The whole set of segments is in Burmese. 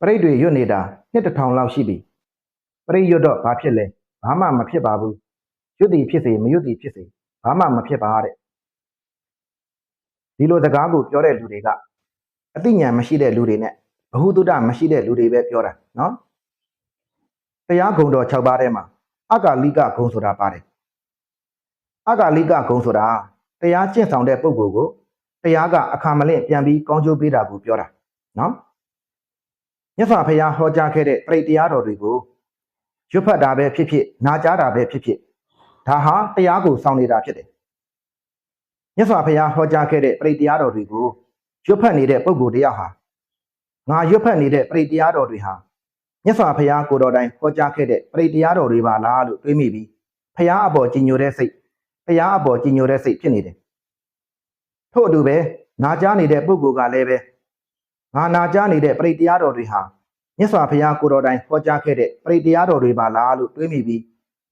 ပရိတ်တွေရွတ်နေတာနှစ်တစ်ထောင်လောက်ရှိပြီပရိတ်ရွတ်တော့ဘာဖြစ်လဲဘာမှမဖြစ်ပါဘူးရွတ်သည်ဖြစ်စေမရွတ်သည်ဖြစ်စေဘာမှမဖြစ်ပါတဲ့ဒီလိုစကားကိုပြောတဲ့လူတွေကအသိဉာဏ်မရှိတဲ့လူတွေနဲ့ဘ ഹു တုဒ္ဒမရှိတဲ့လူတွေပဲပြောတာနော်တရားဂုံတော်6ပါးထဲမှာအကာလိကဂုံဆိုတာပါတယ်အကာလိကဂုံဆိုတာတရားကျင့်ဆောင်တဲ့ပုဂ္ဂိုလ်ကိုတရားကအခါမလင့်ပြန်ပြီးကောင်းကျိုးပေးတာကိုပြောတာနော် မြတ်စွာဘုရားဟောကြားခဲ့တဲ့ပြိတ္တရားတော်တွေကိုရွတ်ဖတ်တာပဲဖြစ်ဖြစ်နာကြားတာပဲဖြစ်ဖြစ်ဒါဟာတရားကိုစောင့်နေတာဖြစ်တယ်မြတ်စွာဘုရားဟောကြားခဲ့တဲ့ပြိတ္တရားတော်တွေကိုရွတ်ဖတ်နေတဲ့ပုဂ္ဂိုလ်တရားဟာငါရွတ်ဖတ်နေတဲ့ပြိတ္တရားတော်တွေဟာမြတ်စွာဘုရားကိုယ်တော်တိုင်ဟောကြားခဲ့တဲ့ပြိတ္တရားတော်တွေပါလားလို့တွေးမိပြီးဘုရားအပေါ်ကြည်ညိုတဲ့စိတ်တရားအပေါ်ကြည်ညိုတဲ့စိတ်ဖြစ်နေတယ်ထို့အတူပဲနာကြားနေတဲ့ပုဂ္ဂိုလ်ကလည်းပဲ ငါနာကြားနေတဲ့ပြိတ္တရားတော်တွေဟာမြတ်စွာဘုရားကိုယ်တော်တိုင်ဟောကြားခဲ့တဲ့ပြိတ္တရားတော်တွေပါလားလို့တွေးမိပြီး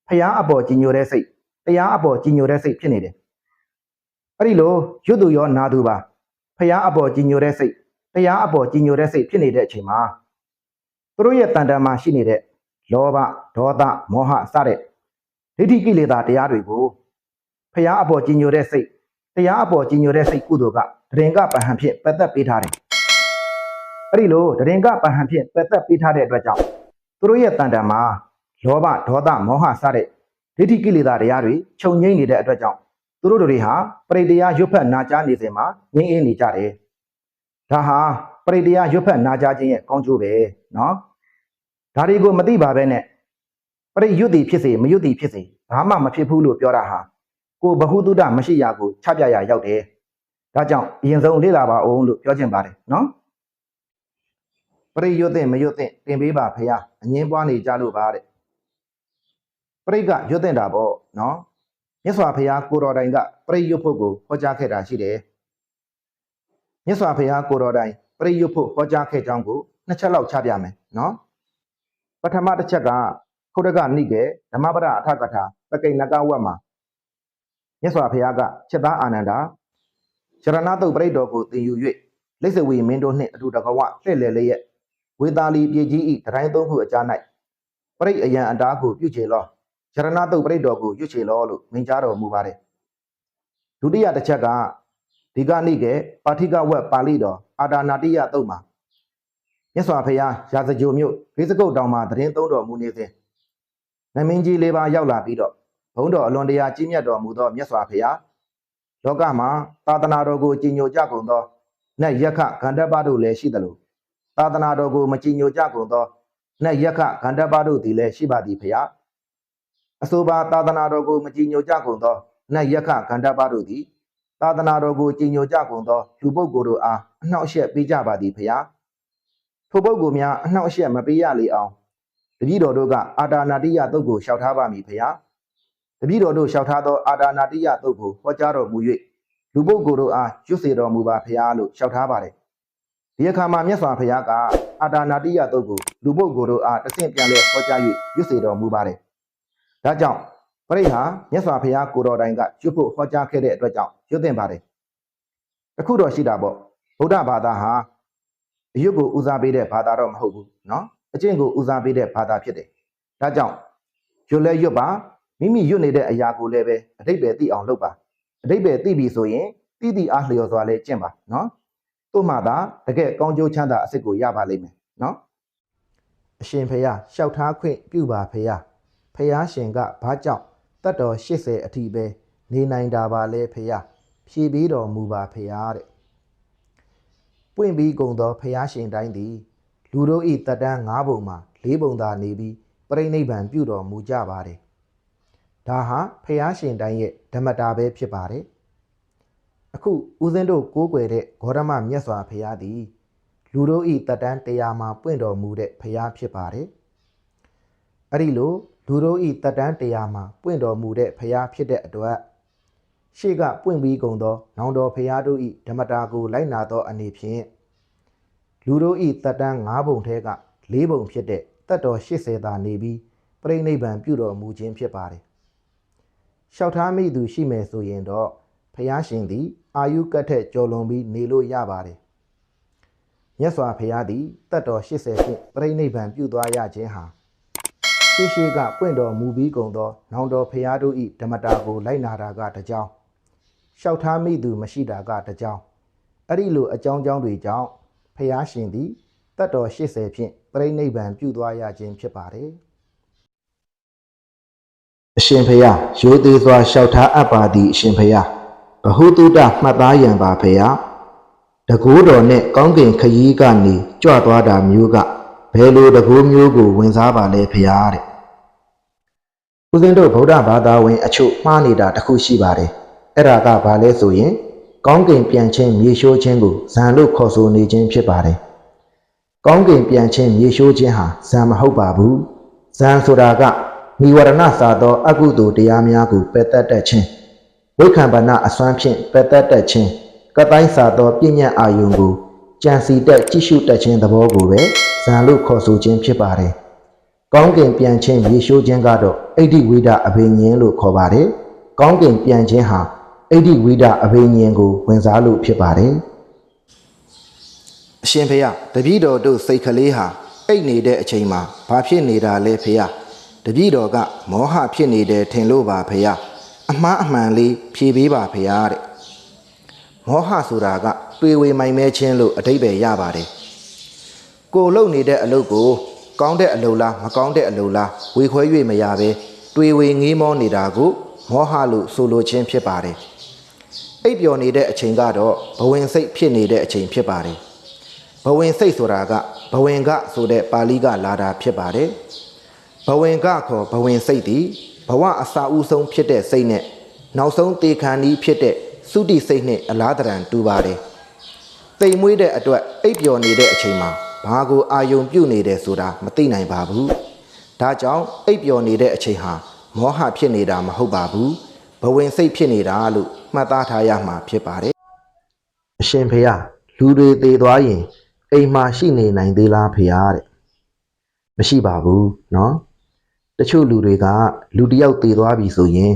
ဘုရားအပေါ်ကြည်ညိုတဲ့စိတ်တရားအပေါ်ကြည်ညိုတဲ့စိတ်ဖြစ်နေတယ်အဲ့ဒီလိုရွတ်သူရောနာသူပါဖះအပေါ်ကြီးညိုတဲ့စိတ်တရားအပေါ်ကြီးညိုတဲ့စိတ်ဖြစ်နေတဲ့အချိန်မှာသူတို့ရဲ့တန်တန်မှာရှိနေတဲ့လောဘဒေါသမောဟစတဲ့ဒိဋ္ဌိကိလေသာတရားတွေကိုဖះအပေါ်ကြီးညိုတဲ့စိတ်တရားအပေါ်ကြီးညိုတဲ့စိတ်ကုသိုလ်ကတရင်ကပဟံဖြင့်ပတ်သက်ပေးထားတယ် အဲ့ဒီလိုတရင်ကပဟံဖြင့်ပတ်သက်ပေးထားတဲ့အတွက်ကြောင့်သူတို့ရဲ့တန်တန်မှာလောဘဒေါသမောဟစတဲ့ဒိဋ္ဌိကိလေသာတရားတွေခြုံငိမ့်နေတဲ့အတွက်ကြောင့်သူတို့တွေဟာပရိတရားရွတ်ဖက်နာကြားနေစဉ်မှာငင်းအင်းနေကြတယ်။ဒါဟာပရိတရားရွတ်ဖက်နာကြားခြင်းရဲ့ကောင်းကျိုးပဲနော်။ဒါတွေကိုမသိပါဘဲနဲ့ပရိရွတ်တီဖြစ်စေမရွတ်တီဖြစ်စေဘာမှမဖြစ်ဘူးလို့ပြောတာဟာကိုဘ ഹു တုဒ္ဒမရှိရာကိုချပြရာရောက်တယ်။ဒါကြောင့်အရင်ဆုံးလေ့လာပါအောင်လို့ပြောချင်ပါတယ်နော်။ပ ရိရွတ်တဲ့မရွတ်တဲ့တင်ပေးပါဖေရအငင်းပွားနေကြလို့ပါတဲ့။ပရိကရွတ်တဲ့တာပေါ့နော်။မြတ်စွာဘုရားကိုတော်တိုင်ကပရိယုတ်ဖို့ကိုဟောကြားခဲ့တာရှိတယ်။မြတ်စွာဘုရားကိုတော်တိုင်ပရိယုတ်ဖို့ဟောကြားခဲ့ကြောင်းကိုနှစ်ချက်လောက်ချပြမယ်နော်။ပထမတစ်ချက်ကခုတကနိကေဓမ္မပဒအထကထာပကိဏကဝတ်မှာမြတ်စွာဘုရားကချက်သားအာနန္ဒာရဏတုတ်ပရိတော်ကိုသင်ယူ၍လိစ္ဆဝီမင်းတို့နှင့်အတူတကဝလှည့်လည်လျက် ဝေသာလီပြည်ကြီးဤတတိုင်းသုံးခုအကြား၌ပရိအယံအတားကိုပြုချေလောရဏတုတ်ပရိတော်ကိုရွတ်ချေလောလို့မိန့်ကြားတော်မူပါတယ်ဒုတိယတစ်ချက်ကဒီကနေ့ကပါဋိကဝက်ပါဠိတော်အာဒါနာတိယတုတ်မှာမြတ်စွာဘုရားရာဇဂိုမြို့ဖေးစကုတ်တောင်မှာသတင်းသုံးတော်မူနေစဉ်နမင်းကြီးလေးပါးရောက်လာပြီးတော့ဘုန်းတော်အလွန်တရာကြီးမြတ်တော်မူသောမြတ်စွာဘုရားလောကမှာသာသနာတော်ကိုကြည်ညိုကြကုန်သောနတ်ယက္ခဂန္ဓပတို့လည်းရှိသလို သာသနာတော်ကိုမကြည်ညိုကြကုန်သောနတ်ယက္ခဂန္ဓပတို့သည်လည်းရှိပါသည်ဖျားအဆိုပါသာသနာတော်ကိုမကြည်ညိုကြကုန်သောနတ်ယက္ခခန္ဓာပါတို့သည်သာသနာတော်ကိုကြည်ညိုကြကုန်သောလူပုဂ္ဂိုလ်တို့အားအနှောက်အယှက်ပေးကြပါသည်ဖျားထိုပုဂ္ဂိုလ်များအနှောက်အယှက်မပေးရလေအောင်တပည့်တော်တို့ကအာတာနာတိယတုတ်ကိုလျှောက်ထားပါမည်ဖျားတပည့်တော်တို့လျှောက်ထားသောအာတာနာတိယတုတ်ကိုဟောကြားတော်မူ၍လူပုဂ္ဂိုလ်တို့အားရွတ်စေတော်မူပါဖျားလို့လျှောက်ထားပါတယ် ဒီအခါမှာမြတ်စွာဘုရားကအာတာနာတိယတုတ်ကိုလူပုဂ္ဂိုလ်တို့အားတဆင့်ပြန်လဲဟောကြား၍ရွတ်စေတော်မူပါတယ်ဒါကြောင့်ပရိဟာမြတ်စွာဘုရားကိုတော်တိုင်ကကျွတ်ဖို့ဟောကြားခဲ့တဲ့အတွက်ကြောင့်ရွတ်တင်ပါတယ်တခုတော့ရှိတာပေါ့ဗုဒ္ဓဘာသာဟာအယုတ်ကိုဦးစားပေးတဲ့ဘာသာတော့မဟုတ်ဘူးเนาะအကျင့်ကိုဦးစားပေးတဲ့ဘာသာဖြစ်တယ်ဒါကြောင့်ရွတ်လဲရွတ်ပါမိမိရွတ်နေတဲ့အရာကိုလည်းပဲအတိတ်ပဲသိအောင်လုပ်ပါအတိတ်ပဲသိပြီဆိုရင်သိသိအားလျော်စွာလဲကျင့်ပါเนาะ သူ့မှာသာတကယ်ကောင်းကျိုးချမ်းသာအစစ်ကိုရပါလိမ့်မယ်နော်အရှင်ဖယားလျှောက်ထားခွင့်ပြုပါဖယားဖယားရှင်ကဘာကြောင့်တတ်တော်80အထိပဲနေနိုင်တာပါလဲဖယားဖြည်ပြီးတော်မူပါဖယားတဲ့ပွင့်ပြီးကုန်သောဖယားရှင်တိုင်းသည်လူတို့၏တတန်း၅ပုံမှာ၄ပုံသာနေပြီးပြိဋိဘံပြုတော်မူကြပါတယ်ဒါဟာဖယားရှင်တိုင်းရဲ့ဓမ္မတာပဲဖြစ်ပါတယ် အခုဦးဇင်းတို့ကိုးကွယ်တဲ့ဂေါရမမြတ်စွာဘုရားသည် လူတို့ဤတတန်းတရားမှာပွင့်တော်မူတဲ့ဘုရားဖြစ်ပါတယ်အဲ့ဒီလိုလူတို့ဤတက်တန်းတရားမှာပွင့်တော်မူတဲ့ဖရာဖြစ်တဲ့အတွက်ရှေ့ကပွင့်ပြီးကုန်သော နောင်တော်ဖရာတို့ဤဓမ္မတာကိုလိုက်နာသောအနေဖြင့်လူတို့ဤတက်တန်း၅ဘုံထဲက၄ဘုံဖြစ်တဲ့တက်တော်80သာနေပြီးပြိဋိဘံပြုတော်မူခြင်းဖြစ်ပါတယ်။လျှောက်ထားမိသူရှိမယ်ဆိုရင်တော့ ဖရာရှင်သည် အာယုကတ်ထက်ကျော်လွန်ပြီးနေလို့ရပါတယ်။မြတ်စွာဘုရားသည်တတ်တော်80ဖြင့်ပြိဋိဘံပြုသွားရခြင်းဟာရှိရှိကပွင့်တော်မူပြီးကုန်သောနောင်တော်ဘုရားတို့၏ဓမ္မတာကိုလိုက်နာတာကတကြောင်လျှောက်ထားမိသူမရှိတာကတကြောင်အဲ့ဒီလိုအကြောင်းကြောင်းတွေကြောင့်ဘုရားရှင်သည်တတ်တော်80ဖြင့်ပြိဋိဘံပြုသွားရခြင်းဖြစ်ပါတယ်အရှင်ဘုရားရိုသေစွာလျှောက်ထားအပ်ပါသည်အရှင်ဘုရားဘ ဟုတုတမှတ်သားရန်ပါဘုရားတကူတော်နဲ့ကောင်းကင်ခရီးကနေကြွသွားတာမျိုးကဘယ်လိုတကူမျိုးကိုဝင်စားပါလဲဖရားတဲ့ဦးဇင်းတို့ဗုဒ္ဓဘာသာဝင်အချို့မှားနေတာတစ်ခုရှိပါတယ်အဲ့ဒါကဘာလဲဆိုရင်ကောင်းကင်ပြန်ခြင်းမြေရှိုးခြင်းကိုဇံလို့ခေါ်ဆိုနေခြင်းဖြစ်ပါတယ်ကောင်းကင်ပြန်ခြင်းမြေရှိုးခြင်းဟာဇံမဟုတ်ပါဘူးဇံဆိုတာကမိဝရဏစာသောအကုသိုလ်တရားများကိုပယ်တတ်တတ်ခြင်း ဝိခံပနအစွမ်းဖြင့်ပယ်တတ်တတ်ခြင်းကတိုင်းစာသောပြဉ္ညာအာယုံကိုကြံစီတက်ကြည့်ရှုတတ်ခြင်းသဘောကိုပဲဇံလို့ခေါ်ဆိုခြင်းဖြစ်ပါတယ်။ကောင်းကင်ပြန်ခြင်းရေရှိုးခြင်းကတော့အိဋ္ဌိဝိဒအဘိညာဉ်လို့ခေါ်ပါတယ်။ကောင်းကင်ပြန်ခြင်းဟာအိဋ္ဌိဝိဒအဘိညာဉ်ကိုဝင်စားလို့ဖြစ်ပါတယ်။အရှင်ဖေယတပည့်တော်တို့စိတ်ကလေးဟာအိတ်နေတဲ့အချိန်မှာဘာဖြစ်နေတာလဲဖေယတပည့်တော်ကမောဟဖြစ်နေတယ်ထင်လို့ပါဖေယ အမှားအမှန်လေးဖြေပေးပါဖေယတဲ့မောဟဆိုတာကတွေဝေမိုင်မဲခြင်းလို့အတိတ်ပဲရပါတယ်ကိုလုံနေတဲ့အလုပ်ကို ကောင်းတဲ့အလုပ်လားမကောင်းတဲ့အလုပ်လားဝေခွဲ၍မရပဲတွေဝေငေးမောနေတာကိုမောဟလို့ဆိုလိုခြင်းဖြစ်ပါတယ်အိပ်ပျော်နေတဲ့အချိန်ကတော့ဘဝင်စိတ်ဖြစ်နေတဲ့အချိန်ဖြစ်ပါတယ်ဘဝင်စိတ်ဆိုတာကဘဝင်ကဆိုတဲ့ပါဠိကလာတာဖြစ်ပါတယ်ဘဝင်ကခေါ်ဘဝင်စိတ်သည် ဘဝအစာအုပ်ဆုံးဖြစ်တဲ့စိတ်နဲ့နောက်ဆုံးတေခန္ဒီဖြစ်တဲ့သုတိစိတ်နဲ့အလားတရံတူပါတယ်။တိမ်မွေးတဲ့အတွက်အိပ်ပျော်နေတဲ့အချိန်မှာဘာကိုအာယုံပြုတ်နေတယ်ဆိုတာမသိနိုင်ပါဘူး။ဒါကြောင့်အိပ်ပျော်နေတဲ့အချိန်ဟာမောဟဖြစ်နေတာမဟုတ်ပါဘူး။ဘဝင်စိတ်ဖြစ်နေတာလို့မှတ်သားထားရမှာဖြစ်ပါတယ်။အရှင်ဖေယလူတွေသေးသွားရင်အိမ်မှာရှိနေနိုင်သေးလားဖေယတဲ့။မရှိပါဘူးနော်။ တချို့လူတွေကလူတစ်ယောက်သေသွားပြီဆိုရင်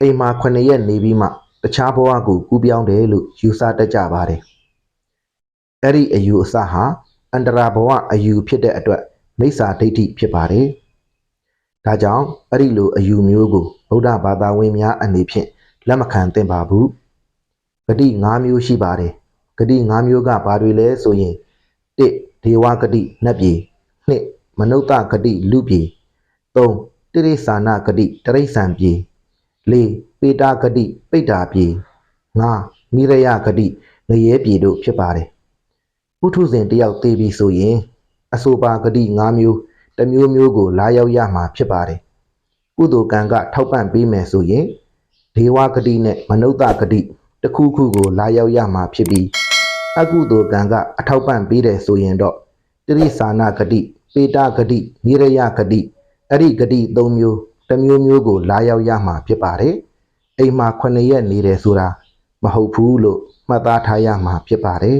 အိမ်မှာ9ရက်နေပြီးမှတခြားဘဝကိုကူးပြောင်းတယ်လို့ယူဆတတ်ကြပါတယ်။အဲ့ဒီအယူအဆဟာအန္တရာဘဝအယူဖြစ်တဲ့အတွက်မိစ္ဆာဒိဋ္ဌိဖြစ်ပါတယ်။ဒါကြောင့်အဲ့ဒီလိုအယူမျိုးကိုဗုဒ္ဓဘာသာဝင်များအနေဖြင့်လက်မခံသင့်ပါဘူး။ဂတိ၅မျိုးရှိပါတယ်။ဂတိ၅မျိုးကဘာတွေလဲဆိုရင်၁ဒေဝဂတိနတ်ပြည်၂မနုဿဂတိလူပြည် ၃တိရိစ္ဆာနဂတိတရိစ္ဆန်ပြည်၄ပေတာဂတိပိတ္တာပြည်၅မိရယဂတိငရဲပြည်တို့ဖြစ်ပါတယ်ပုထုဇဉ်တယောက်သေပြီဆိုရင် အဆိုပါဂတိ၅မျိုးတစ်မျိုးမျိုးကို လာရောက်ရမှာဖြစ်ပါတယ်ကုသိုလ်ကံကထောက်ပံ့ပေးမယ်ဆိုရင်ဒေဝဂတိနဲ့မနုဿဂတိတစ်ခုခုကို လာရောက်ရမှာဖြစ်ပြီးအကုသိုလ်ကံကအထောက်ပံ့ပေးတယ်ဆိုရင်တော့တိရိစ္ဆာနဂတိပေတာဂတိမိရယဂတိ အဲ့ဒီဂတိ၃မျိုးတစ်မျိုးမျိုးကို လာရောက်ရမှာဖြစ်ပါတယ်အိမ်မှာ9ရက်နေတယ်ဆိုတာမဟုတ်ဘူးလို့မှတ်သားထားရမှာဖြစ်ပါတယ်